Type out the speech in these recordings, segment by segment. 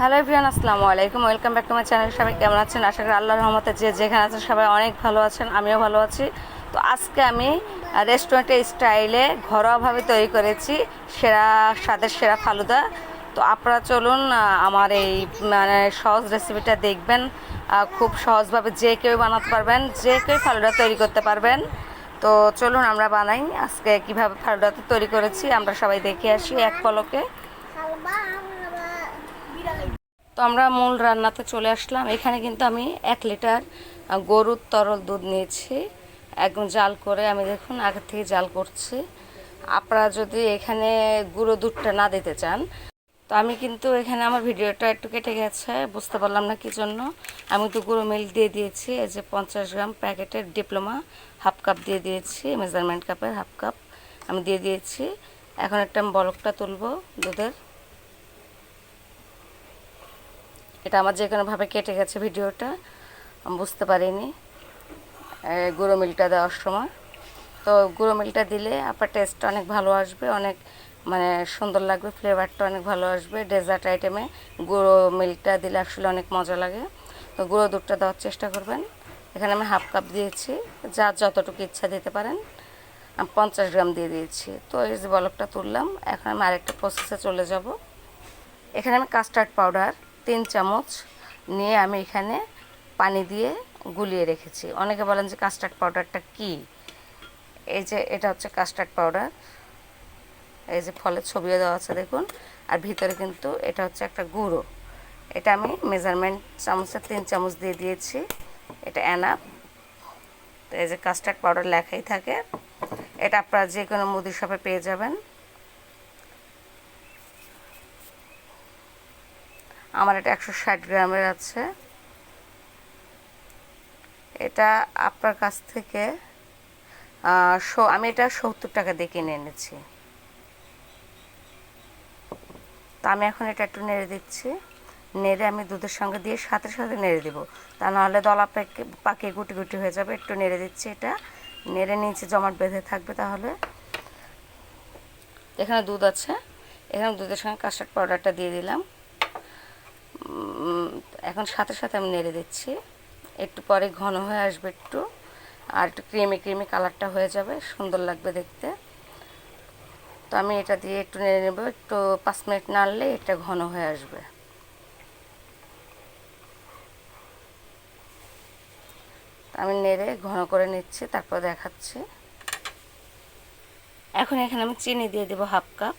Hello everyone, আসসালামু আলাইকুম। Welcome back to my channel. সবাই কেমন আছেন? আশা করি আল্লাহর রহমতে যে যেখানে আছেন সবাই অনেক ভালো আছেন, আমিও ভালো আছি। তো আজকে আমি রেস্টুরেন্টের স্টাইলে ঘরোয়াভাবে তৈরি করেছি, সেরা স্বাদের সেরা ফালুদা। তো আপনারা চলুন আমার এই মানে সহজ রেসিপিটা দেখবেন। খুব সহজভাবে যে কেউ বানাতে পারবেন, যে কেউ ফালুদা তৈরি করতে পারবেন। তো চলুন আমরা বানাই। আজকে কীভাবে ফালুদাটা তৈরি করেছি, আমরা সবাই দেখে আসি এক পলকে। তো আমরা মূল রান্নাতে চলে আসলাম। এখানে কিন্তু আমি এক লিটার গরুর তরল দুধ নিয়েছি। একদম জাল করে আমি দেখুন আগে থেকে জাল করছি। আপনারা যদি এখানে গুঁড়ো দুধটা না দিতে চান, তো আমি কিন্তু এখানে আমার ভিডিওটা একটু কেটে গেছে, বুঝতে পারলাম না কি জন্য। আমি তো গুঁড়ো মিল্ক দিয়ে দিয়েছি, এই যে পঞ্চাশ গ্রাম প্যাকেটের ডিপ্লোমা হাফ কাপ দিয়ে দিয়েছি, মেজারমেন্ট কাপের হাফ কাপ আমি দিয়ে দিয়েছি। এখন একটা আমি বলকটা তুলবো দুধের। এটা আমার যে কোনোভাবে কেটে গেছে ভিডিওটা, আমি বুঝতে পারিনি। গুঁড়ো মিলটা দেওয়ার সময়। তো গুঁড়ো মিলটা দিলে আপনার টেস্টটা অনেক ভালো আসবে, অনেক মানে সুন্দর লাগবে ফ্লেভারটা অনেক ভালো আসবে। ডেজার্ট আইটেমে গুঁড়ো মিল্কটা দিলে আসলে অনেক মজা লাগে। তো গুঁড়ো দুধটা দেওয়ার চেষ্টা করবেন। এখানে আমি হাফ কাপ দিয়েছি, যার যতটুকু ইচ্ছা দিতে পারেন। আমি পঞ্চাশ গ্রাম দিয়ে দিয়েছি। তো এই যে বলকটা তুললাম, এখন আমি আরেকটা প্রসেসে চলে যাব। এখানে আমি কাস্টার্ড পাউডার তিন চামচ নিয়ে আমি এখানে পানি দিয়ে গুলিয়ে রেখেছি। অনেকে বলেন যে কাস্টার্ড পাউডারটা কি? এই যে এটা হচ্ছে কাস্টার্ড পাউডার এই যে ফলের ছবিও দেওয়া আছে, দেখুন। আর ভিতরে কিন্তু এটা হচ্ছে একটা গুঁড়ো। এটা আমি মেজারমেন্ট চামচের তিন চামচ দিয়ে দিয়েছি। এটা অ্যানাপ এই যে কাস্টার্ড পাউডার লেখাই থাকে। এটা আপনারা যে কোনো মুদি শপে পেয়ে যাবেন। আমার এটা একশো ষাট গ্রামের আছে। এটা আপনার কাছ থেকে আমি এটা সত্তর টাকা দিয়ে কিনে এনেছি। তা আমি এখন এটা একটু নেড়ে দিচ্ছি। নেড়ে আমি দুধের সঙ্গে দিয়ে সাথে সাথে নেড়ে দিব। তা নাহলে দলা পেকে, পাকে গুটি গুটি হয়ে যাবে। একটু নেড়ে দিচ্ছি এটা। নেড়ে নিচে জমাট বেঁধে থাকবে তাহলে। এখানে দুধ আছে। এখানে দুধের সঙ্গে কাস্টার্ড পাউডারটা দিয়ে দিলাম। এখন সাথে সাথে আমি নেড়ে দিচ্ছি। একটু পরে ঘন হয়ে আসবে একটু। আর একটু ক্রিমি ক্রিমি কালারটা হয়ে যাবে, সুন্দর লাগবে দেখতে। তো আমি এটা দিয়ে একটু নেড়ে নেব, একটু পাঁচ মিনিট নাড়লে এটা ঘন হয়ে আসবে। আমি নেড়ে ঘন করে নিচ্ছি, তারপর দেখাচ্ছি। এখন এখানে আমি চিনি দিয়ে দেবো হাফ কাপ।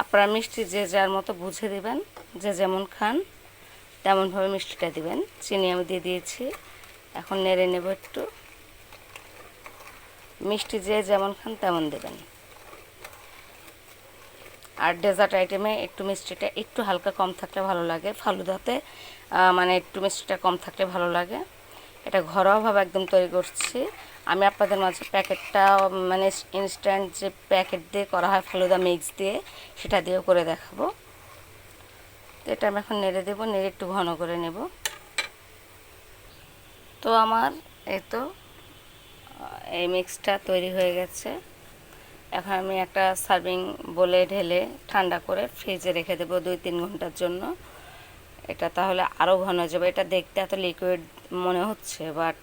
আপনারা মিষ্টি যে যার মতো বুঝে দিবেন, যে যেমন খান, তেমনভাবে মিষ্টিটা দিবেন। চিনি আমি দিয়ে দিয়েছি। এখন নেড়ে নেব একটু। মিষ্টি যে যেমন খান তেমন দেবেন। আর ডেজার্ট আইটেমে একটু মিষ্টিটা একটু হালকা কম থাকলে ভালো লাগে। ফালুদাতে মানে একটু মিষ্টিটা কম থাকলে ভালো লাগে। এটা ঘরোয়াভাবে একদম তৈরি করছি। আমি আপনাদের মাঝে প্যাকেটটা মানে ইনস্ট্যান্ট যে প্যাকেট দিয়ে করা হয় ফালুদা মিক্স দিয়ে, সেটা দিয়েও করে দেখাবো। তো এটা আমি এখন নেড়ে দেবো, নেড়ে একটু ঘন করে নেব। তো আমার এই তো এই মিক্সটা তৈরি হয়ে গেছে। এখন আমি একটা সার্ভিং বলে ঢেলে ঠান্ডা করে ফ্রিজে রেখে দেবো দুই তিন ঘণ্টার জন্য। এটা তাহলে আরও ঘন হয়ে যাবে। এটা দেখতে এত লিকুইড মনে হচ্ছে বাট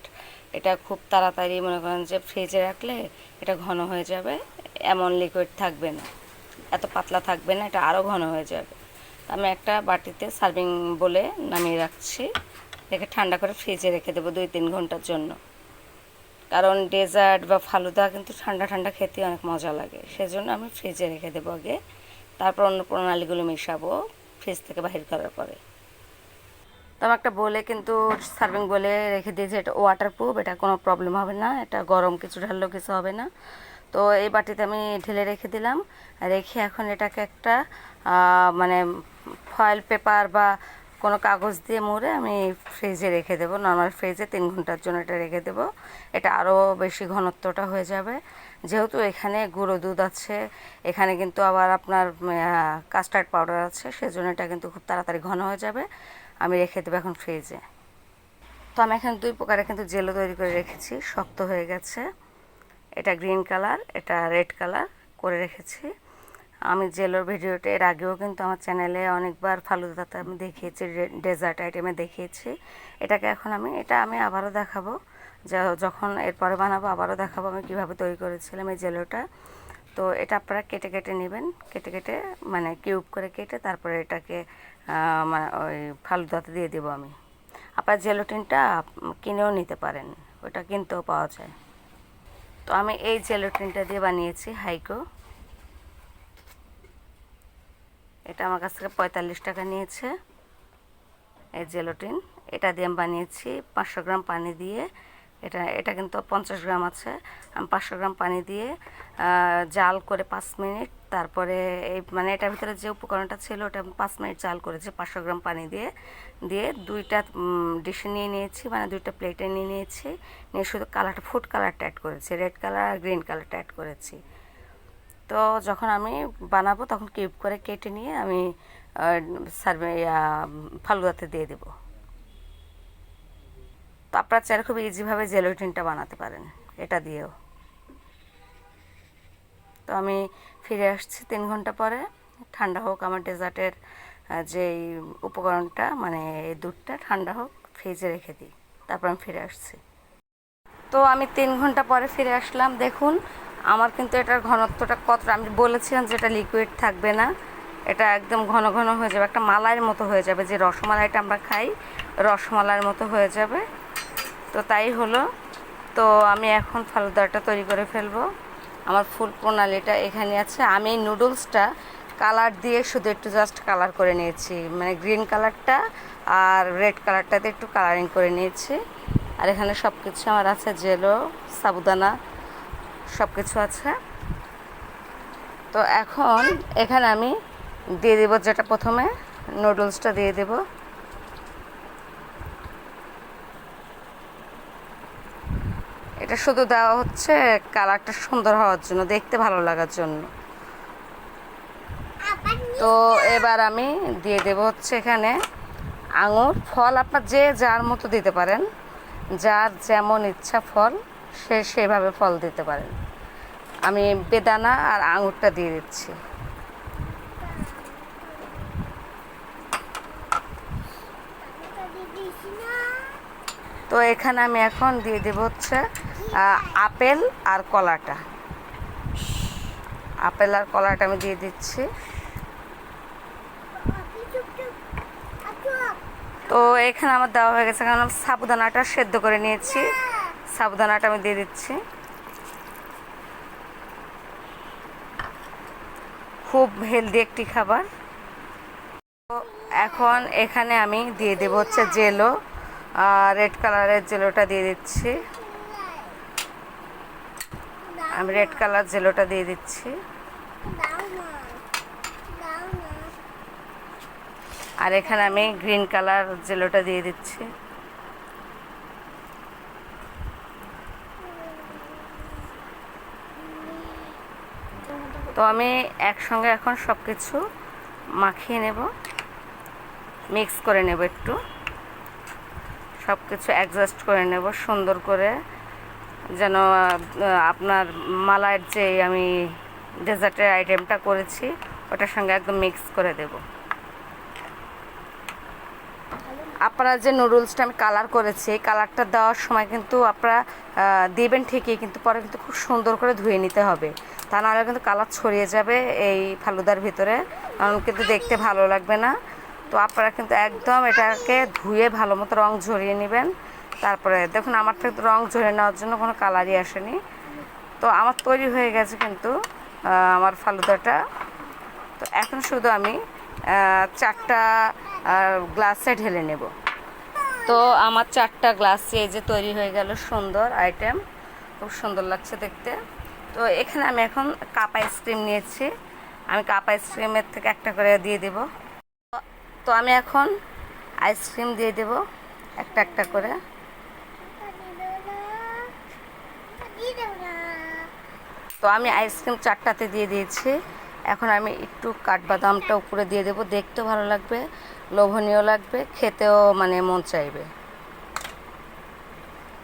এটা খুব তাড়াতাড়ি মনে করেন যে ফ্রিজে রাখলে এটা ঘন হয়ে যাবে, এমন লিকুইড থাকবে না। এত পাতলা থাকবে না, এটা আরও ঘন হয়ে যাবে। আমি একটা বাটিতে সার্ভিং বলে নামিয়ে রাখছি। রেখে ঠান্ডা করে ফ্রিজে রেখে দেবো দুই তিন ঘণ্টার জন্য। কারণ ডেজার্ট বা ফালুদা কিন্তু ঠান্ডা ঠান্ডা খেতে অনেক মজা লাগে। সেজন্য আমি ফ্রিজে রেখে দেবো আগে। তারপর অন্য প্রণালীগুলো মেশাবো ফ্রিজ থেকে বাহির করার পরে। তো আমি একটা বলে কিন্তু সার্ভিং বলে রেখে দিয়েছি, এটা ওয়াটার প্রুফ এটা কোনো প্রবলেম হবে না, এটা গরম কিছু ঢাললেও কিছু হবে না। তো এই বাটিতে আমি ঢেলে রেখে দিলাম, রেখে এখন এটাকে একটা মানে ফয়েল পেপার বা কোনো কাগজ দিয়ে মুড়ে আমি ফ্রিজে রেখে দেবো নর্মাল ফ্রিজে তিন ঘণ্টার জন্য এটা রেখে দেবো। এটা আরও বেশি ঘনত্বটা হয়ে যাবে। যেহেতু এখানে গুঁড়ো দুধ আছে, এখানে কিন্তু আবার আপনার কাস্টার্ড পাউডার আছে, সেজন্য এটা কিন্তু খুব তাড়াতাড়ি ঘন হয়ে যাবে। আমি রেখে দেবো এখন ফ্রিজে তো আমি এখানে দুই প্রকারের কিন্তু জেলো তৈরি করে রেখেছি, শক্ত হয়ে গেছে। এটা গ্রিন কালার এটা রেড কালার করে রেখেছি। আমি জেলোর ভিডিওটা এর আগেও কিন্তু আমার চ্যানেলে অনেকবার ফালুদাতে আমি দেখিয়েছি ডেজার্ট আইটেমে দেখিয়েছি। এটাকে এখন আমি, এটা আমি আবারও দেখাবো। যখন এরপরে বানাবো আবারও দেখাবো আমি কীভাবে তৈরি করেছিলাম এই জেলোটা তো এটা আপনারা কেটে কেটে নেবেন, কেটে কেটে মানে কিউব করে কেটে তারপরে এটাকে ওই ফালুদাতে দিয়ে দেবো আমি। আপনার জেলোটিনটা কিনেও নিতে পারেন, ওটা কিনতেও পাওয়া যায়। তো আমি এই জেলোটিনটা দিয়ে বানিয়েছি হাইকো এটা আমার কাছ থেকে পঁয়তাল্লিশ টাকা নিয়েছে, এই জেলোটিন এটা দিয়ে আমি বানিয়েছি পাঁচশো গ্রাম পানি দিয়ে। এটা এটা কিন্তু পঞ্চাশ গ্রাম আছে। আমি পাঁচশো গ্রাম পানি দিয়ে জাল করে পাঁচ মিনিট তারপরে এই মানে এটার ভিতরে যে উপকরণটা ছিল, ওটা পাঁচ মিনিট চাল করেছি পাঁচশো গ্রাম পানি দিয়ে দিয়ে দুইটা ডিশে নিয়ে নিয়েছি মানে দুইটা প্লেটে নিয়ে নিয়েছি, নিয়ে শুধু কালারটা, ফুড কালারটা অ্যাড করেছি রেড কালার আর গ্রিন কালারটা অ্যাড করেছি। তো যখন আমি বানাবো, তখন কিউব করে কেটে নিয়ে আমি সার্ভে ফালুদাতে দিয়ে দেবো। তো আপনারা চাইলে খুব ইজিভাবে জেলোটিনটা বানাতে পারেন, এটা দিয়েও। তো আমি ফিরে আসছি তিন ঘণ্টা পরে। ঠান্ডা হোক আমার ডেজার্টের যেই উপকরণটা মানে এই দুধটা, ঠান্ডা হোক, ফ্রিজে রেখে দিই। তারপর আমি ফিরে আসছি। তো আমি তিন ঘণ্টা পরে ফিরে আসলাম। দেখুন, আমার কিন্তু এটার ঘনত্বটা কতটা, আমি বলেছিলাম যে এটা লিকুইড থাকবে না। এটা একদম ঘন ঘন হয়ে যাবে, একটা মালাইয়ের মতো হয়ে যাবে। যে রসমালাইটা আমরা খাই, রসমালাইয়ের মতো হয়ে যাবে। তো তাই হলো। তো আমি এখন ফালুদাটা তৈরি করে ফেলব। আমার ফুল প্রণালীটা এখানে আছে। আমি এই নুডলসটা কালার দিয়ে শুধু একটু জাস্ট কালার করে নিয়েছি। মানে গ্রিন কালারটা আর রেড কালারটাতে একটু কালারিং করে নিয়েছি। আর এখানে সব কিছু আমার আছে, জেলো, সাবুদানা সব কিছু আছে। তো এখন এখানে আমি দিয়ে দেবো যেটা প্রথমে, নুডলসটা দিয়ে দেবো। এটা শুধু দেওয়া হচ্ছে কালারটা সুন্দর হওয়ার জন্য, দেখতে ভালো লাগার জন্য। তো এবার আমি দিয়ে দেব হচ্ছে এখানে আঙুর, ফল আপনার যে যার মতো দিতে পারেন, যার যেমন ইচ্ছা ফল, সে সেভাবে ফল দিতে পারেন। আমি বেদানা আর আঙুরটা দিয়ে দিচ্ছি। তো এখানে আমি এখন দিয়ে দেব হচ্ছে আপেল আর কলাটা। আপেল আর কলাটা আমি দিয়ে দিচ্ছি। তো এখানে আমার দেওয়া হয়ে গেছে, কারণ সাবুদানাটা সেদ্ধ করে নিয়েছি। সাবুদানাটা আমি দিয়ে দিচ্ছি। খুব হেলদি একটি খাবার। তো এখন এখানে আমি দিয়ে দেবো হচ্ছে জেলো রেড কালারের জেলোটা দিয়ে দিচ্ছি। আমি রেড কালার জেলোটা দিয়ে দিচ্ছি। আর এখানে আমি গ্রিন কালার জেলোটা দিয়ে দিচ্ছি। তো আমি একসঙ্গে এখন সব কিছু মাখিয়ে নেব। মিক্স করে নেব একটু। সব কিছু অ্যাডজাস্ট করে নেব সুন্দর করে। যেন আপনার মালাইয়ের যে আমি ডেজার্টের আইটেমটা করেছি, ওটার সঙ্গে একদম মিক্স করে দেব। আপনারা যে নুডলসটা আমি কালার করেছি, এই কালারটা দেওয়ার সময় কিন্তু আপনারা দেবেন ঠিকই, কিন্তু পরে কিন্তু খুব সুন্দর করে ধুয়ে নিতে হবে। তা নাহলে কিন্তু কালার ছড়িয়ে যাবে এই ফালুদার ভিতরে, কারণ কিন্তু দেখতে ভালো লাগবে না। তো আপনারা কিন্তু একদম এটাকে ধুয়ে ভালো মতো রং ঝরিয়ে নেবেন। তারপরে দেখুন, আমার থেকে রং ঝরে নেওয়ার জন্য কোনো কালারই আসেনি। তো আমার তৈরি হয়ে গেছে কিন্তু আমার ফালুদাটা। তো এখন শুধু আমি চারটা গ্লাসে ঢেলে নেব। তো আমার চারটা গ্লাসে যে তৈরি হয়ে গেল, সুন্দর আইটেম খুব সুন্দর লাগছে দেখতে। তো এখানে আমি এখন কাপ আইসক্রিম নিয়েছি। আমি কাপ আইসক্রিমের থেকে একটা করে দিয়ে দেবো। তো আমি এখন আইসক্রিম দিয়ে দেব, একটা একটা করে। তো আমি আইসক্রিম চারটাতে দিয়ে দিয়েছি। এখন আমি একটু কাঠবাদামটা উপরে দিয়ে দেবো। দেখতেও ভালো লাগবে, লোভনীয় লাগবে, খেতেও মানে মন চাইবে।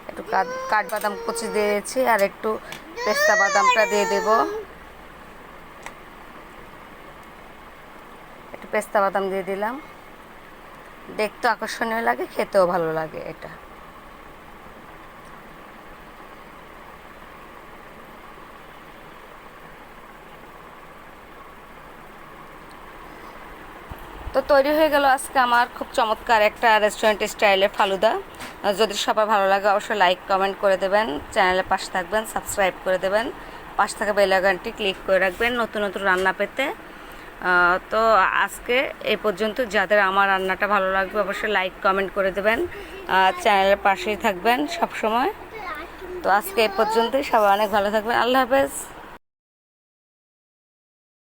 একটু কাঠবাদাম কুচি দিয়েছি আর একটু পেস্তা বাদামটা দিয়ে দেব। একটু পেস্তা বাদাম দিয়ে দিলাম। দেখতে আকর্ষণীয় লাগে, খেতেও ভালো লাগে এটা। তো তৈরি হয়ে গেল আজকে আমার খুব চমৎকার একটা রেস্টুরেন্ট স্টাইলের ফালুদা। যদি সবার ভালো লাগে অবশ্যই লাইক কমেন্ট করে দেবেন। চ্যানেলের পাশে থাকবেন সাবস্ক্রাইব করে দেবেন। পাশে থাকা বেলাগানটি ক্লিক করে রাখবেন নতুন নতুন রান্না পেতে। তো আজকে এই পর্যন্ত। যাদের আমার রান্নাটা ভালো লাগবে অবশ্যই লাইক কমেন্ট করে দেবেন। আর চ্যানেলের পাশেই থাকবেন সব সময় তো আজকে এই পর্যন্তই। সবাই অনেক ভালো থাকবেন। আল্লাহ হাফেজ।